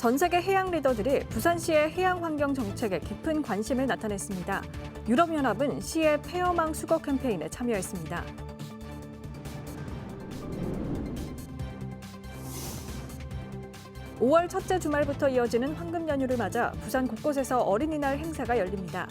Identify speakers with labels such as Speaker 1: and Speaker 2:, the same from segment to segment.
Speaker 1: 전 세계 해양 리더들이 부산시의 해양 환경 정책에 깊은 관심을 나타냈습니다. 유럽연합은 시의 폐어망 수거 캠페인에 참여했습니다. (5월) 첫째 주말부터 이어지는 황금 연휴를 맞아 부산 곳곳에서 어린이날 행사가 열립니다.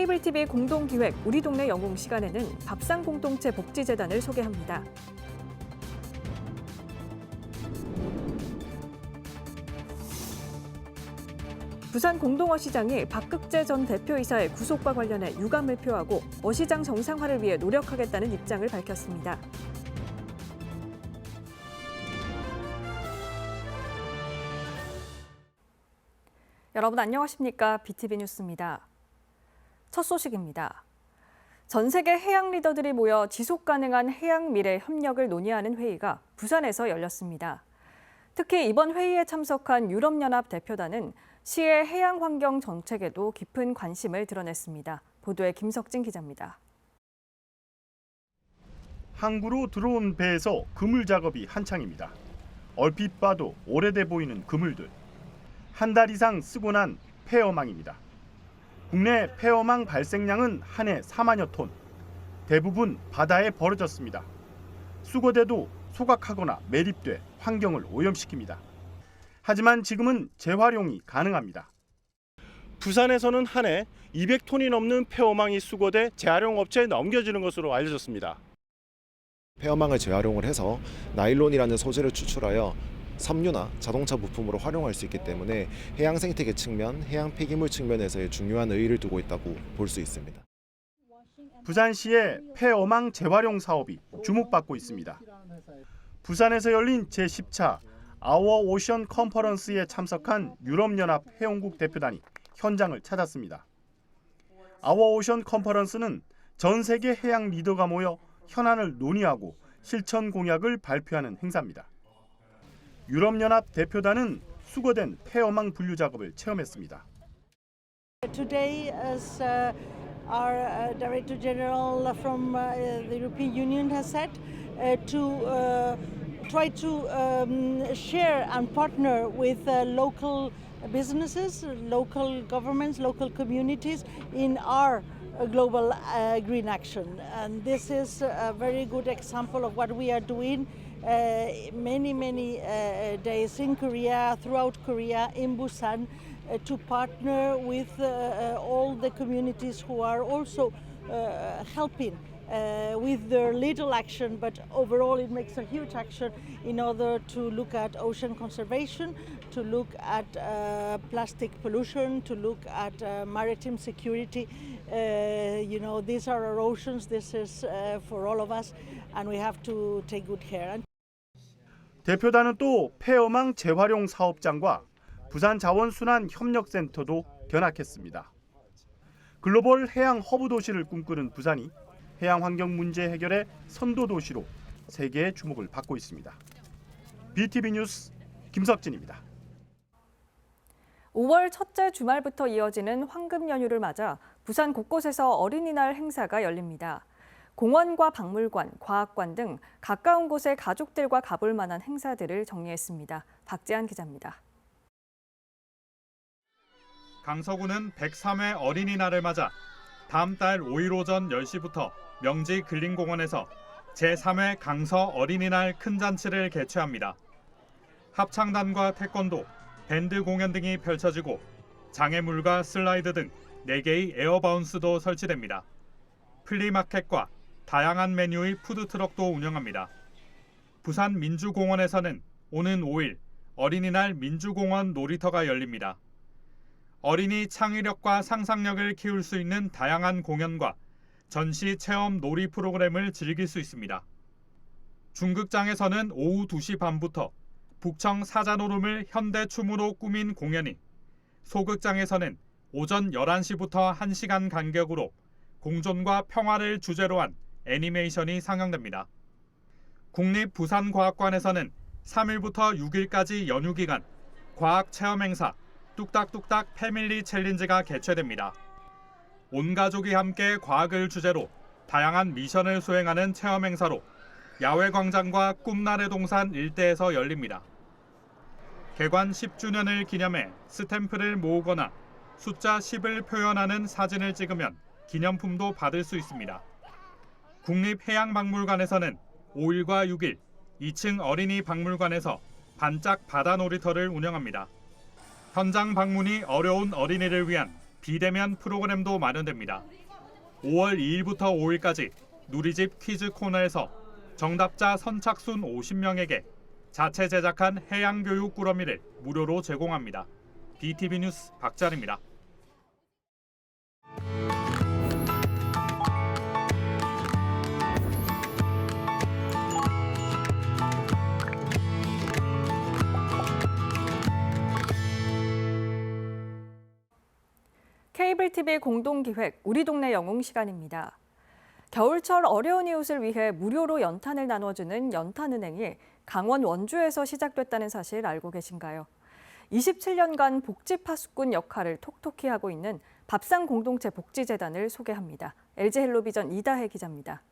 Speaker 1: 케이블 TV 공동 기획 우리 동네 영웅 시간에는 밥상 공동체 복지재단을 소개합니다. 부산 공동어 시장이 박극재 전 대표이사의 구속과 관련해 유감을 표하고 어시장 정상화를 위해 노력하겠다는 입장을 밝혔습니다. 여러분 안녕하십니까? BTV 뉴스입니다. 첫 소식입니다. 전 세계 해양 리더들이 모여 지속 가능한 해양 미래 협력을 논의하는 회의가 부산에서 열렸습니다. 특히 이번 회의에 참석한 유럽연합 대표단은 시의 해양 환경 정책에도 깊은 관심을 드러냈습니다. 보도에 김석진 기자입니다.
Speaker 2: 항구로 들어온 배에서 그물 작업이 한창입니다. 얼핏 봐도 오래돼 보이는 그물들. 한 달 이상 쓰고 난 폐어망입니다. 국내 폐어망 발생량은 한 해 4만여 톤. 대부분 바다에 버려졌습니다. 수거돼도 소각하거나 매립돼 환경을 오염시킵니다. 하지만 지금은 재활용이 가능합니다.
Speaker 3: 부산에서는 한 해 200톤이 넘는 폐어망이 수거돼 재활용 업체에 넘겨지는 것으로 알려졌습니다.
Speaker 4: 폐어망을 재활용을 해서 나일론이라는 소재를 추출하여 섬유나 자동차 부품으로 활용할 수 있기 때문에 해양 생태계 측면, 해양 폐기물 측면에서의 중요한 의의를 두고 있다고 볼 수 있습니다.
Speaker 2: 부산시의 폐어망 재활용 사업이 주목받고 있습니다. 부산에서 열린 제10차 아워 오션 컨퍼런스에 참석한 유럽연합 회원국 대표단이 현장을 찾았습니다. 아워 오션 컨퍼런스는 전 세계 해양 리더가 모여 현안을 논의하고 실천 공약을 발표하는 행사입니다. 유럽연합 대표단은 수거된 폐어망 분류 작업을 체험했습니다.
Speaker 5: Today, as uh, our uh, Director General from uh, the European Union has said, uh, to uh, try to um, share and partner with uh, local businesses, local governments, local communities in our uh, global uh, green action. And this is a very good example of what we are doing uh, many, many uh, days in Korea, throughout Korea, in Busan, uh, to partner with uh, uh, all the communities who are also uh, helping uh, with their little action, but overall it makes a huge action in order to look at ocean conservation, to look at uh, plastic pollution, to look at uh, maritime security. Uh, you know, these are our oceans, this is uh, for all of us, and we have to take good care.
Speaker 2: 대표단은 또 폐어망 재활용 사업장과 부산 자원순환 협력센터도 견학했습니다. 글로벌 해양 허브 도시를 꿈꾸는 부산이 해양 환경 문제 해결의 선도 도시로 세계의 주목을 받고 있습니다. BTV 뉴스 김석진입니다.
Speaker 1: 5월 첫째 주말부터 이어지는 황금 연휴를 맞아 부산 곳곳에서 어린이날 행사가 열립니다. 공원과 박물관, 과학관 등 가까운 곳에 가족들과 가볼 만한 행사들을 정리했습니다. 박재한 기자입니다.
Speaker 6: 강서구는 103회 어린이날을 맞아 다음 달 5일 오전 10시부터 명지 근린공원에서 제3회 강서 어린이날 큰 잔치를 개최합니다. 합창단과 태권도, 밴드 공연 등이 펼쳐지고 장애물과 슬라이드 등 4개의 에어바운스도 설치됩니다. 플리마켓과 다양한 메뉴의 푸드트럭도 운영합니다. 부산 민주공원에서는 오는 5일 어린이날 민주공원 놀이터가 열립니다. 어린이 창의력과 상상력을 키울 수 있는 다양한 공연과 전시 체험 놀이 프로그램을 즐길 수 있습니다. 중극장에서는 오후 2시 반부터 북청 사자노름을 현대춤으로 꾸민 공연이, 소극장에서는 오전 11시부터 1시간 간격으로 공존과 평화를 주제로 한 애니메이션이 상영됩니다. 국립부산과학관에서는 3일부터 6일까지 연휴 기간 과학 체험 행사 뚝딱뚝딱 패밀리 챌린지가 개최됩니다. 온 가족이 함께 과학을 주제로 다양한 미션을 수행하는 체험 행사로 야외 광장과 꿈나래 동산 일대에서 열립니다. 개관 10주년을 기념해 스탬프를 모으거나 숫자 10을 표현하는 사진을 찍으면 기념품도 받을 수 있습니다. 국립해양박물관에서는 5일과 6일 2층 어린이 박물관에서 반짝 바다 놀이터를 운영합니다. 현장 방문이 어려운 어린이를 위한 비대면 프로그램도 마련됩니다. 5월 2일부터 5일까지 누리집 퀴즈 코너에서 정답자 선착순 50명에게 자체 제작한 해양교육 꾸러미를 무료로 제공합니다. BTV 뉴스 박자입니다.
Speaker 1: 케이블 TV 공동 기획 우리 동네 영웅 시간입니다. 겨울철 어려운 이웃을 위해 무료로 연탄을 나눠주는 연탄은행이 강원 원주에서 시작됐다는 사실 알고 계신가요? 27년간 복지 파수꾼 역할을 톡톡히 하고 있는 밥상 공동체 복지재단을 소개합니다. LG 헬로비전 이다혜 기자입니다.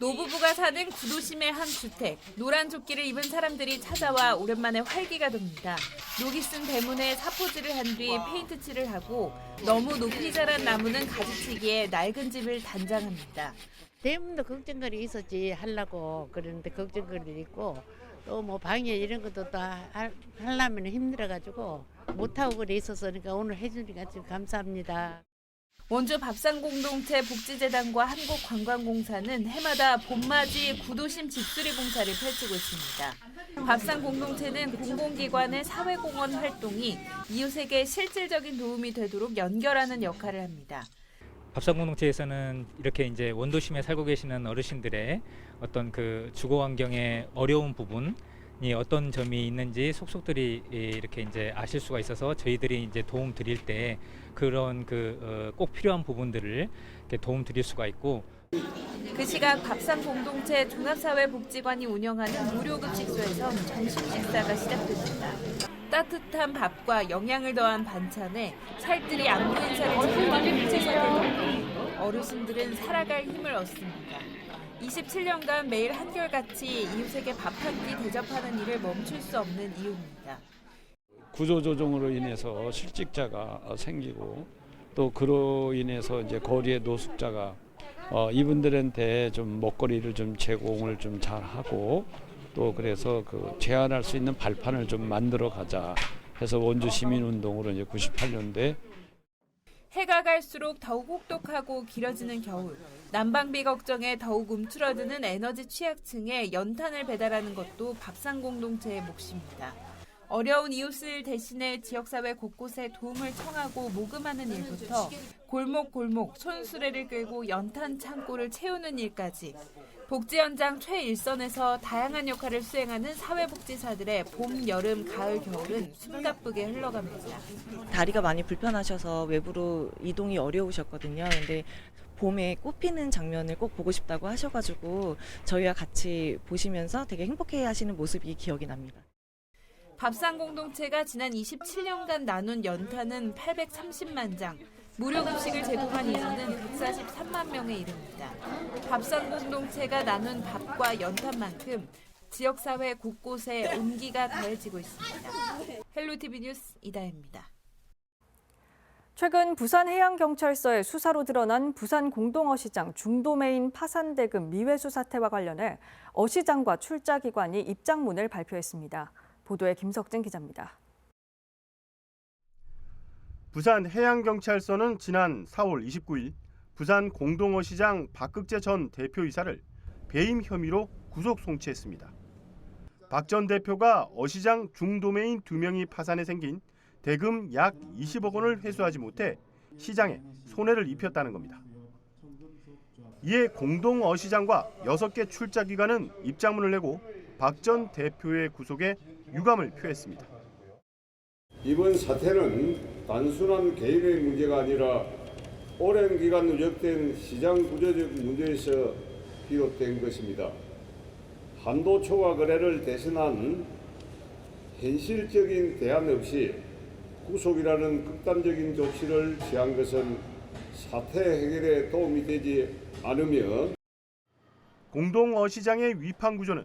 Speaker 7: 노부부가 사는 구도심의 한 주택. 노란 조끼를 입은 사람들이 찾아와 오랜만에 활기가 돕니다. 녹이 쓴 대문에 사포질을 한 뒤 페인트 칠을 하고 너무 높이 자란 나무는 가지치기에 낡은 집을 단장합니다.
Speaker 8: 대문도 걱정거리 있었지 하려고 그러는데 걱정거리 있고 또 뭐 방에 이런 것도 다 할- 하려면 힘들어가지고 못하고 그래 있어서 그러니까 오늘 해주니까 좀 감사합니다.
Speaker 7: 원주 밥상 공동체 복지재단과 한국관광공사는 해마다 봄맞이 구도심 집수리 봉사를 펼치고 있습니다. 밥상 공동체는 공공기관의 사회공헌 활동이 이웃에게 실질적인 도움이 되도록 연결하는 역할을 합니다.
Speaker 9: 밥상 공동체에서는 이렇게 이제 원도심에 살고 계시는 어르신들의 어떤 그 주거 환경의 어려운 부분이 어떤 점이 있는지 속속들이 예, 이렇게 이제 아실 수가 있어서 저희들이 이제 도움 드릴 때 그런 그 꼭 필요한 부분들을 도움 드릴 수가 있고
Speaker 7: 그 시각 밥상 공동체 종합사회복지관이 운영하는 무료급식소에서 점심 식사가 시작됩니다. 따뜻한 밥과 영양을 더한 반찬에 살들이 안부 인사를 복지사들 덕분에 어르신들은 살아갈 힘을 얻습니다. 27년간 매일 한결같이 이웃에게 밥 한 끼 대접하는 일을 멈출 수 없는 이유입니다.
Speaker 10: 구조조정으로 인해서 실직자가 어, 생기고 또 그로 인해서 이제 거리에 노숙자가 어, 이분들한테 좀 먹거리를 좀 제공을 좀 잘 하고 또 그래서 그 제한할 수 있는 발판을 좀 만들어 가자 해서 원주 시민 운동으로 이제 98년도에
Speaker 7: 해가 갈수록 더욱 혹독하고 길어지는 겨울. 난방비 걱정에 더욱 움츠러드는 에너지 취약층에 연탄을 배달하는 것도 밥상 공동체의 몫입니다. 어려운 이웃을 대신해 지역사회 곳곳에 도움을 청하고 모금하는 일부터 골목골목 손수레를 끌고 연탄 창고를 채우는 일까지 복지 현장 최일선에서 다양한 역할을 수행하는 사회복지사들의 봄, 여름, 가을, 겨울은 숨가쁘게 흘러갑니다.
Speaker 11: 다리가 많이 불편하셔서 외부로 이동이 어려우셨거든요. 근데 봄에 꽃피는 장면을 꼭 보고 싶다고 하셔가지고 저희와 같이 보시면서 되게 행복해 하시는 모습이 기억이 납니다.
Speaker 7: 밥상 공동체가 지난 27년간 나눈 연탄은 830만 장, 무료 급식을 제공한 인원은 143만 명에 이릅니다. 밥상 공동체가 나눈 밥과 연탄만큼 지역사회 곳곳에 온기가 더해지고 있습니다. 헬로티비 뉴스 이다혜입니다.
Speaker 1: 최근 부산해양경찰서의 수사로 드러난 부산 공동어시장 중도메인 파산 대금 미회수 사태와 관련해 어시장과 출자기관이 입장문을 발표했습니다. 보도에 김석진 기자입니다.
Speaker 2: 부산 해양경찰서는 지난 4월 29일 부산 공동어시장 박극재 전 대표이사를 배임 혐의로 구속 송치했습니다. 박 전 대표가 어시장 중도메인 두 명이 파산에 생긴 대금 약 20억 원을 회수하지 못해 시장에 손해를 입혔다는 겁니다. 이에 공동어시장과 6개 출자기관은 입장문을 내고 박 전 대표의 구속에 유감을 표했습니다.
Speaker 12: 이번 사태는 단순한 개인의 문제가 아니라 오랜 기간 누적된 시장 구조적 문제에서 비롯된 것입니다. 한도 초과 거래를 대신한 현실적인 대안 없이 구속이라는 극단적인 조치를 취한 것은 사태 해결에 도움이 되지 않으면
Speaker 2: 공동 어시장의 위판 구조는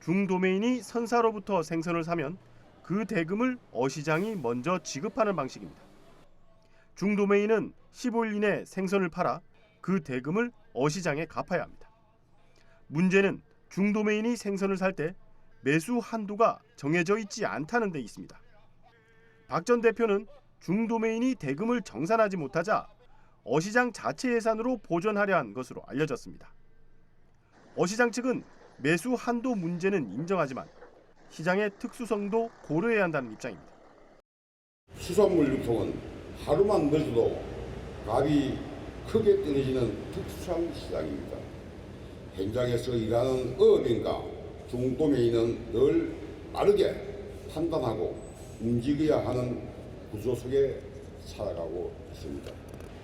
Speaker 2: 중도메인이 선사로부터 생선을 사면 그 대금을 어시장이 먼저 지급하는 방식입니다. 중도메인은 15일 이내 생선을 팔아 그 대금을 어시장에 갚아야 합니다. 문제는 중도메인이 생선을 살 때 매수 한도가 정해져 있지 않다는 데 있습니다. 박 전 대표는 중도메인이 대금을 정산하지 못하자 어시장 자체 예산으로 보존하려 한 것으로 알려졌습니다. 어시장 측은 매수 한도 문제는 인정하지만 시장의 특수성도 고려해야 한다는 입장입니다.
Speaker 12: 수산물 유통은 하루만 늦어도 값이 크게 떨어지는 특수한 시장입니다. 현장에서 일하는 어업인가 중도메인은 늘 빠르게 판단하고 움직여야 하는 구조 속에 살아가고 있습니다.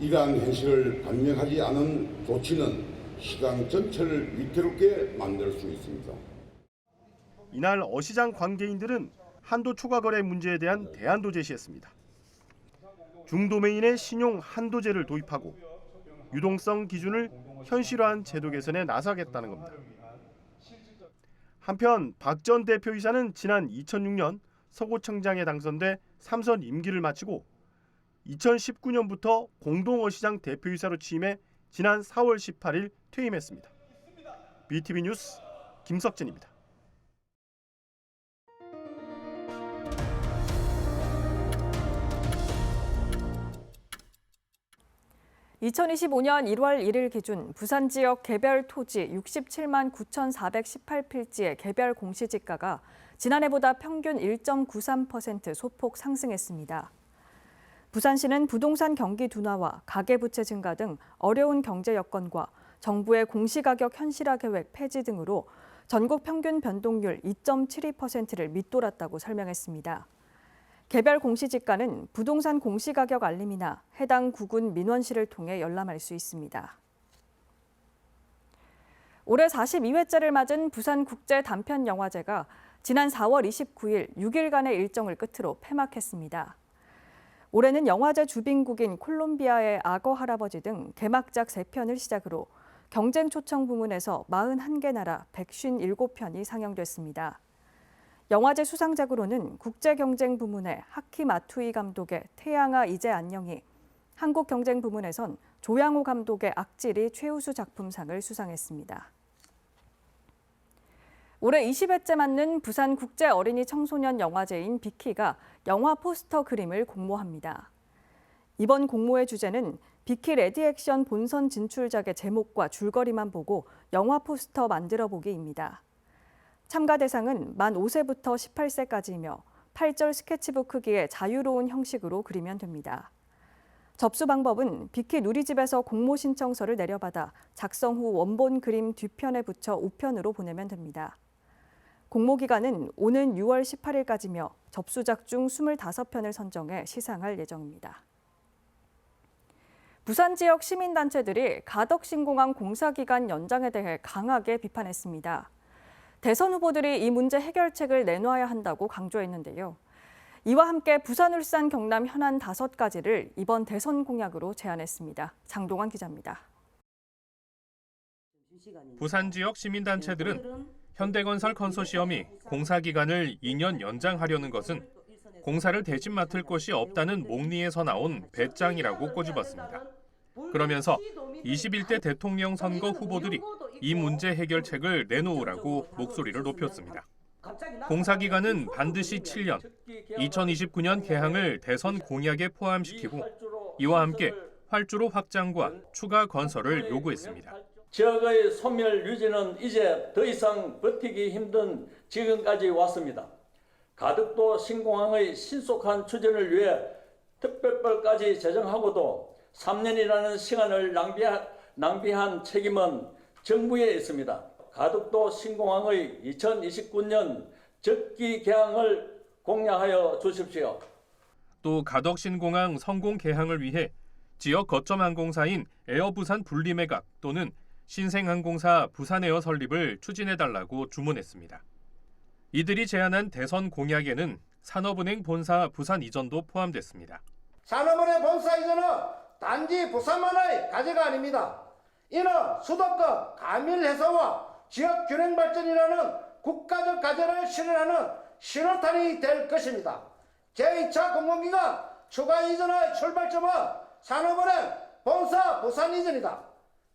Speaker 12: 이러한 현실을 반영하지 않은 조치는 시장 전체를 위태롭게 만들 수 있습니다.
Speaker 2: 이날 어시장 관계인들은 한도 초과 거래 문제에 대한 대안도 제시했습니다. 중도메인의 신용 한도제를 도입하고 유동성 기준을 현실화한 제도 개선에 나서겠다는 겁니다. 한편 박 전 대표이사는 지난 2006년 서구청장에 당선돼 3선 임기를 마치고 2019년부터 공동어시장 대표이사로 취임해 지난 4월 18일 퇴임했습니다. BTV 뉴스 김석진입니다.
Speaker 1: 2025년 1월 1일 기준 부산 지역 개별 토지 67만 9,418필지의 개별 공시지가가 지난해보다 평균 1.93% 소폭 상승했습니다. 부산시는 부동산 경기 둔화와 가계부채 증가 등 어려운 경제 여건과 정부의 공시가격 현실화 계획 폐지 등으로 전국 평균 변동률 2.72%를 밑돌았다고 설명했습니다. 개별 공시지가는 부동산 공시가격 알림이나 해당 구군 민원실을 통해 열람할 수 있습니다. 올해 42회째를 맞은 부산국제단편영화제가 지난 4월 29일 6일간의 일정을 끝으로 폐막했습니다. 올해는 영화제 주빈국인 콜롬비아의 악어 할아버지 등 개막작 3편을 시작으로 경쟁 초청 부문에서 41개 나라 157편이 상영됐습니다. 영화제 수상작으로는 국제 경쟁 부문의 하키 마투이 감독의 태양아 이제 안녕이, 한국 경쟁 부문에선 조양호 감독의 악질이 최우수 작품상을 수상했습니다. 올해 20회째 맞는 부산 국제 어린이 청소년 영화제인 비키가 영화 포스터 그림을 공모합니다. 이번 공모의 주제는 비키 레디 액션 본선 진출작의 제목과 줄거리만 보고 영화 포스터 만들어 보기입니다. 참가 대상은 만 5세부터 18세까지이며 8절 스케치북 크기의 자유로운 형식으로 그리면 됩니다. 접수 방법은 비키 누리집에서 공모 신청서를 내려받아 작성 후 원본 그림 뒤편에 붙여 우편으로 보내면 됩니다. 공모 기간은 오는 6월 18일까지며 접수작 중 25편을 선정해 시상할 예정입니다. 부산 지역 시민단체들이 가덕신공항 공사 기간 연장에 대해 강하게 비판했습니다. 대선 후보들이 이 문제 해결책을 내놓아야 한다고 강조했는데요. 이와 함께 부산, 울산, 경남 현안 다섯 가지를 이번 대선 공약으로 제안했습니다. 장동환 기자입니다.
Speaker 13: 부산 지역 시민단체들은 현대건설 컨소시엄이 공사 기간을 2년 연장하려는 것은 공사를 대신 맡을 곳이 없다는 목리에서 나온 배짱이라고 꼬집었습니다. 그러면서 21대 대통령 선거 후보들이 이 문제 해결책을 내놓으라고 목소리를 높였습니다. 공사 기간은 반드시 7년, 2029년 개항을 대선 공약에 포함시키고 이와 함께 활주로 확장과 추가 건설을 요구했습니다.
Speaker 14: 지역의 소멸 유지는 이제 더 이상 버티기 힘든 지금까지 왔습니다. 가덕도 신공항의 신속한 추진을 위해 특별법까지 제정하고도 3년이라는 시간을 낭비한, 낭비한 책임은 정부에 있습니다. 가덕도 신공항의 2029년 적기 개항을 공약하여 주십시오.
Speaker 13: 또 가덕 신공항 성공 개항을 위해 지역 거점 항공사인 에어부산 분리매각 또는 신생항공사 부산에어 설립을 추진해달라고 주문했습니다. 이들이 제안한 대선 공약에는 산업은행 본사 부산 이전도 포함됐습니다.
Speaker 15: 산업은행 본사 이전은 단지 부산만의 과제가 아닙니다. 이는 수도권 가밀 해소와 지역 균형 발전이라는 국가적 과제를 실현하는 신호탄이 될 것입니다. 제2차 공공기관 추가 이전의 출발점은 산업은행 본사 부산 이전이다.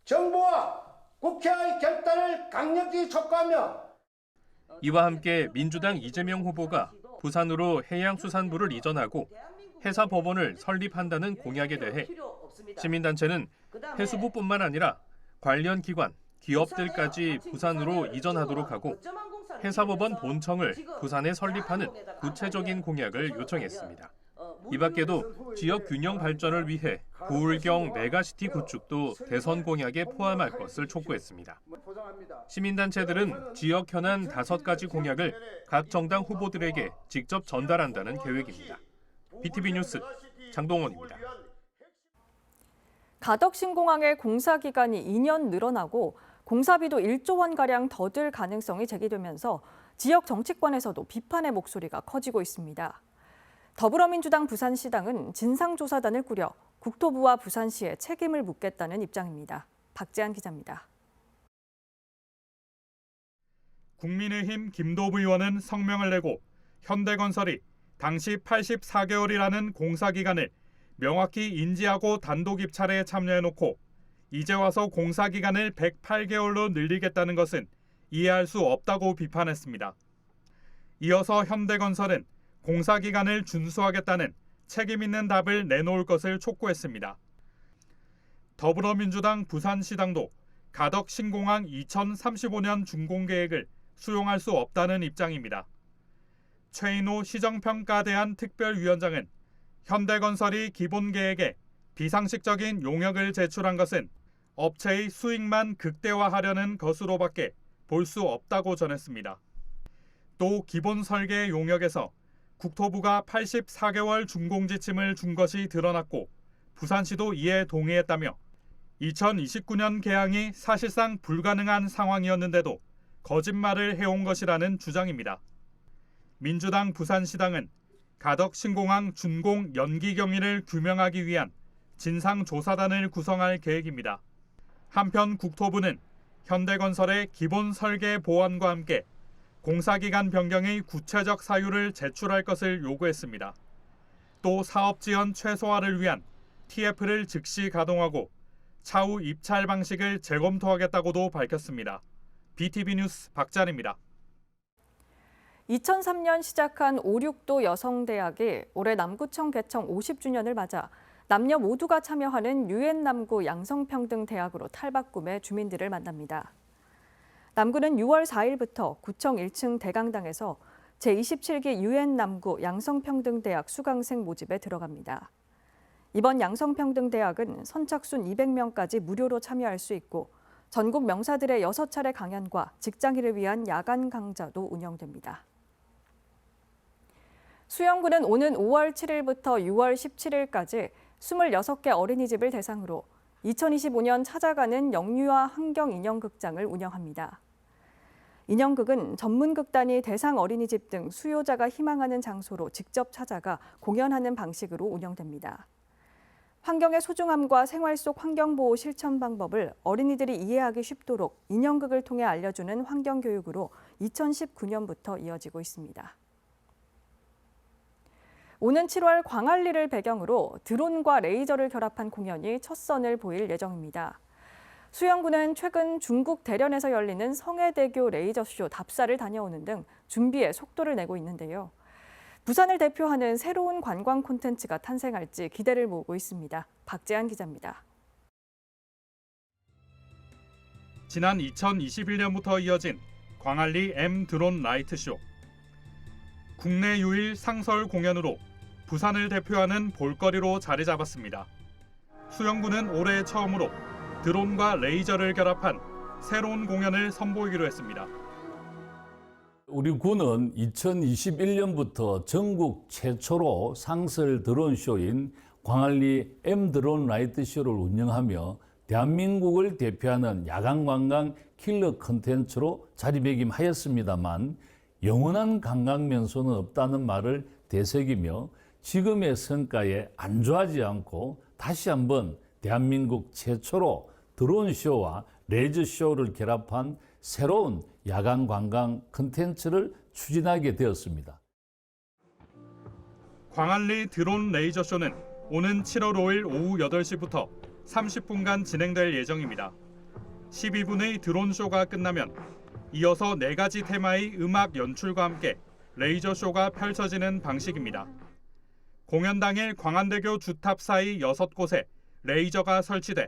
Speaker 15: 정부와 국회의 결단을 강력히 촉구하며
Speaker 13: 이와 함께 민주당 이재명 후보가 부산으로 해양수산부를 이전하고 해사 법원을 설립한다는 공약에 대해 시민단체는 해수부뿐만 아니라 관련 기관, 기업들까지 부산으로 이전하도록 하고 해사법원 본청을 부산에 설립하는 구체적인 공약을 요청했습니다. 이 밖에도 지역 균형 발전을 위해 부울경 메가시티 구축도 대선 공약에 포함할 것을 촉구했습니다. 시민단체들은 지역 현안 다섯 가지 공약을 각 정당 후보들에게 직접 전달한다는 계획입니다. BTV 뉴스 장동원입니다.
Speaker 1: 가덕 신공항의 공사 기간이 2년 늘어나고 공사비도 1조 원가량 더 들 가능성이 제기되면서 지역 정치권에서도 비판의 목소리가 커지고 있습니다. 더불어민주당 부산시당은 진상조사단을 꾸려 국토부와 부산시에 책임을 묻겠다는 입장입니다. 박재한 기자입니다.
Speaker 6: 국민의힘 김도부 의원은 성명을 내고 현대건설이 당시 84개월이라는 공사 기간을 명확히 인지하고 단독 입찰에 참여해놓고 이제 와서 공사 기간을 108개월로 늘리겠다는 것은 이해할 수 없다고 비판했습니다. 이어서 현대건설은 공사 기간을 준수하겠다는 책임 있는 답을 내놓을 것을 촉구했습니다. 더불어민주당 부산시당도 가덕 신공항 2035년 준공 계획을 수용할 수 없다는 입장입니다. 최인호 시정평가대안 특별위원장은 현대건설이 기본 계획에 비상식적인 용역을 제출한 것은 업체의 수익만 극대화하려는 것으로밖에 볼 수 없다고 전했습니다. 또 기본 설계 용역에서 국토부가 84개월 준공 지침을 준 것이 드러났고 부산시도 이에 동의했다며 2029년 개항이 사실상 불가능한 상황이었는데도 거짓말을 해온 것이라는 주장입니다. 민주당 부산시당은 가덕 신공항 준공 연기 경위를 규명하기 위한 진상조사단을 구성할 계획입니다. 한편 국토부는 현대건설의 기본 설계 보완과 함께 공사기간 변경의 구체적 사유를 제출할 것을 요구했습니다. 또 사업 지연 최소화를 위한 TF를 즉시 가동하고 차후 입찰 방식을 재검토하겠다고도 밝혔습니다. BTV 뉴스 박찬입니다.
Speaker 1: 2003년 시작한 5.6도 여성대학이 올해 남구청 개청 50주년을 맞아 남녀 모두가 참여하는 유엔 남구 양성평등 대학으로 탈바꿈해 주민들을 만납니다. 남구는 6월 4일부터 구청 1층 대강당에서 제27기 유엔 남구 양성평등대학 수강생 모집에 들어갑니다. 이번 양성평등대학은 선착순 200명까지 무료로 참여할 수 있고 전국 명사들의 6차례 강연과 직장인을 위한 야간 강좌도 운영됩니다. 수영구는 오는 5월 7일부터 6월 17일까지 26개 어린이집을 대상으로 2025년 찾아가는 영유아 환경 인형극장을 운영합니다. 인형극은 전문 극단이 대상 어린이집 등 수요자가 희망하는 장소로 직접 찾아가 공연하는 방식으로 운영됩니다. 환경의 소중함과 생활 속 환경보호 실천 방법을 어린이들이 이해하기 쉽도록 인형극을 통해 알려주는 환경교육으로 2019년부터 이어지고 있습니다. 오는 7월 광안리를 배경으로 드론과 레이저를 결합한 공연이 첫 선을 보일 예정입니다. 수영구는 최근 중국 대련에서 열리는 성해대교 레이저쇼 답사를 다녀오는 등 준비에 속도를 내고 있는데요. 부산을 대표하는 새로운 관광 콘텐츠가 탄생할지 기대를 모으고 있습니다. 박재한 기자입니다.
Speaker 6: 지난 2021년부터 이어진 광안리 M 드론 라이트쇼. 국내 유일 상설 공연으로 부산을 대표하는 볼거리로 자리 잡았습니다. 수영구는 올해 처음으로 드론과 레이저를 결합한 새로운 공연을 선보이기로 했습니다.
Speaker 16: 우리 군은 2021년부터 전국 최초로 상설 드론 쇼인 광안리 M 드론 라이트 쇼를 운영하며 대한민국을 대표하는 야간 관광 킬러 컨텐츠로 자리매김하였습니다만 영원한 관광 명소는 없다는 말을 되새기며 지금의 성과에 안주하지 않고 다시 한번 대한민국 최초로 드론 쇼와 레이저 쇼를 결합한 새로운 야간 관광 컨텐츠를 추진하게 되었습니다.
Speaker 6: 광안리 드론 레이저 쇼는 오는 7월 5일 오후 8시부터 30분간 진행될 예정입니다. 12분의 드론 쇼가 끝나면 이어서 네 가지 테마의 음악 연출과 함께 레이저 쇼가 펼쳐지는 방식입니다. 공연 당일 광안대교 주탑 사이 6곳에 레이저가 설치돼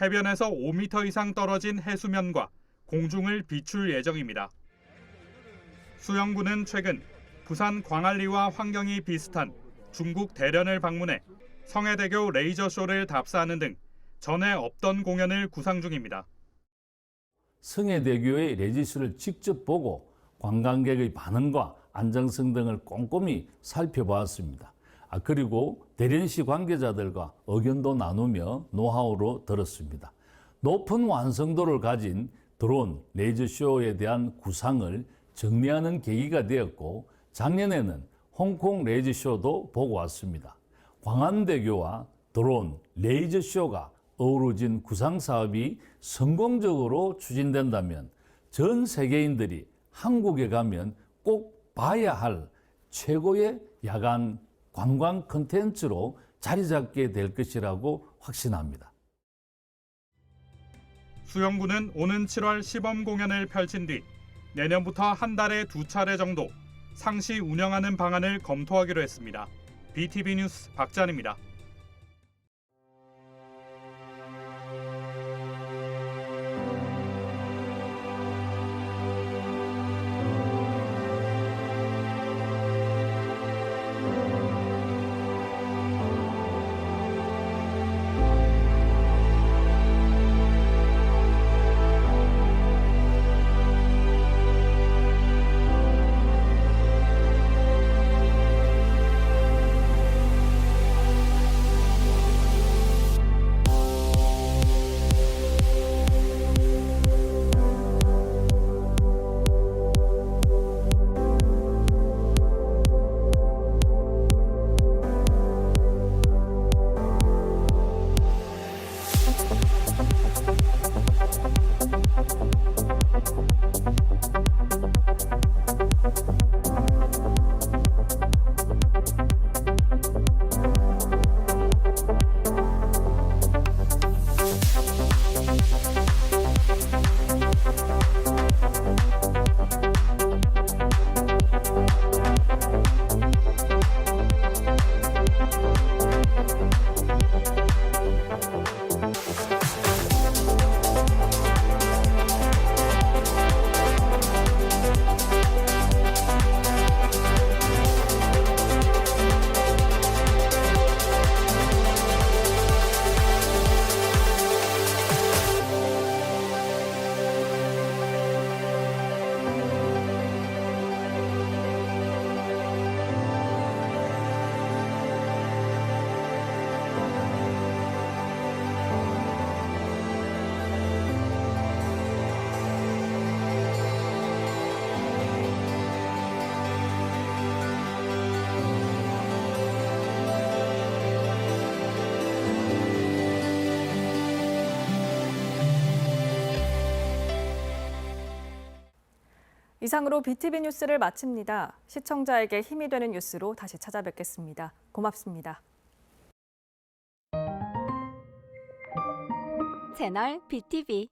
Speaker 6: 해변에서 5m 이상 떨어진 해수면과 공중을 비출 예정입니다. 수영구는 최근 부산 광안리와 환경이 비슷한 중국 대련을 방문해 성해대교 레이저 쇼를 답사하는 등 전에 없던 공연을 구상 중입니다.
Speaker 16: 성해대교의 레지스를 직접 보고 관광객의 반응과 안정성 등을 꼼꼼히 살펴보았습니다. 아, 그리고 대련시 관계자들과 의견도 나누며 노하우로 들었습니다. 높은 완성도를 가진 드론 레이저쇼에 대한 구상을 정리하는 계기가 되었고 작년에는 홍콩 레이저쇼도 보고 왔습니다. 광안대교와 드론 레이저쇼가 어우러진 구상 사업이 성공적으로 추진된다면 전 세계인들이 한국에 가면 꼭 봐야 할 최고의 야간 관광 컨텐츠로 자리 잡게 될 것이라고 확신합니다.
Speaker 6: 수영구는 오는 7월 시범 공연을 펼친 뒤 내년부터 한 달에 두 차례 정도 상시 운영하는 방안을 검토하기로 했습니다. BTV 뉴스 박찬입니다.
Speaker 1: 이상으로 BTV 뉴스를 마칩니다. 시청자에게 힘이 되는 뉴스로 다시 찾아뵙겠습니다. 고맙습니다.
Speaker 17: 채널 BTV